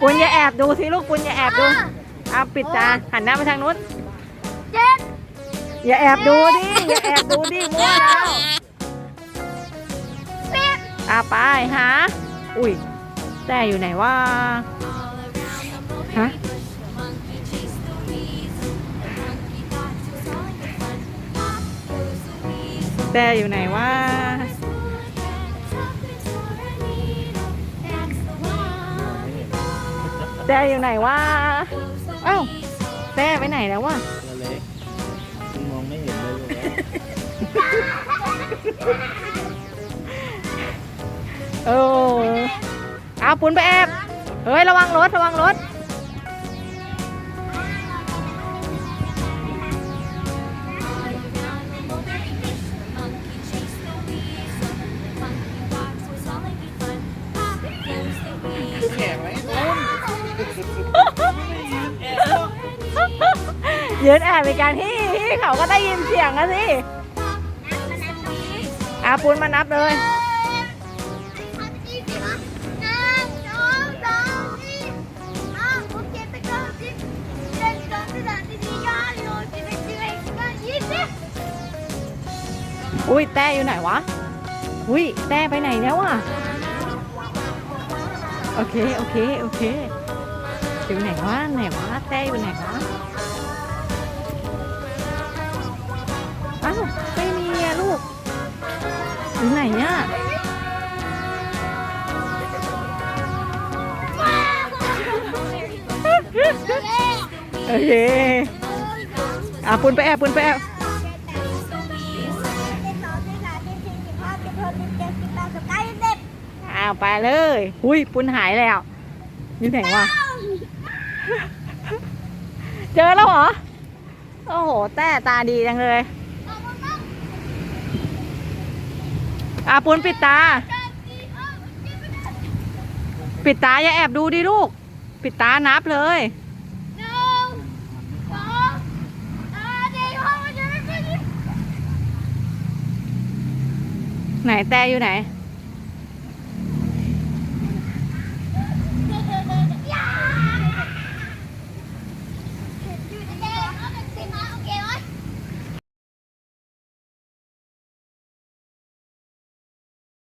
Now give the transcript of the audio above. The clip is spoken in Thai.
ปุณอย่าแอบดูสิลูกปุณอย่าแอบดูเอาปิดตาหันหน้าไปทางนู้นเจ็ดอย่าแอบดูดิอย่าแอบดูดิมั่วแล้วสิบอาไปหาอุ้ยแต่อยู่ไหนวะฮะแต่อยู่ไหนวะ แต่อยู่ไหนวะเอ้าแต่ไปไหนแล้ววะตัวเล็กมันมองไม่เห็นเลยลูกเออเอาปุนไปแอบเฮ้ยระวังรถระวังรถแข็งไหม ยืนแอบไปกันที่เขาก็ได้ยินเสียงอะสิอาปุนมานับเลยอุ้ยแต้อยู่ไหนวะ อุ้ยแต้ไปไหนแล้วอะโอเค โอเค โอเค อยู่ไหนวะไหนวะแต้อยู่ไหนวะอ้าวไม่มีอะลูกอยู่ไหนเนี่ยโอเคอะปุนไปแอบปุนไปแอบอ้าวไปเลย หุ้ยปุนหายแล้วอยู่ไหนวะ เจอแล้วเหรอ โอ้โห แต่ตาดีจังเลยอาปุนปิดตา ปิดตาอย่าแอบดูดิลูก ปิดตานับเลยไหนแต่อยู่ไหน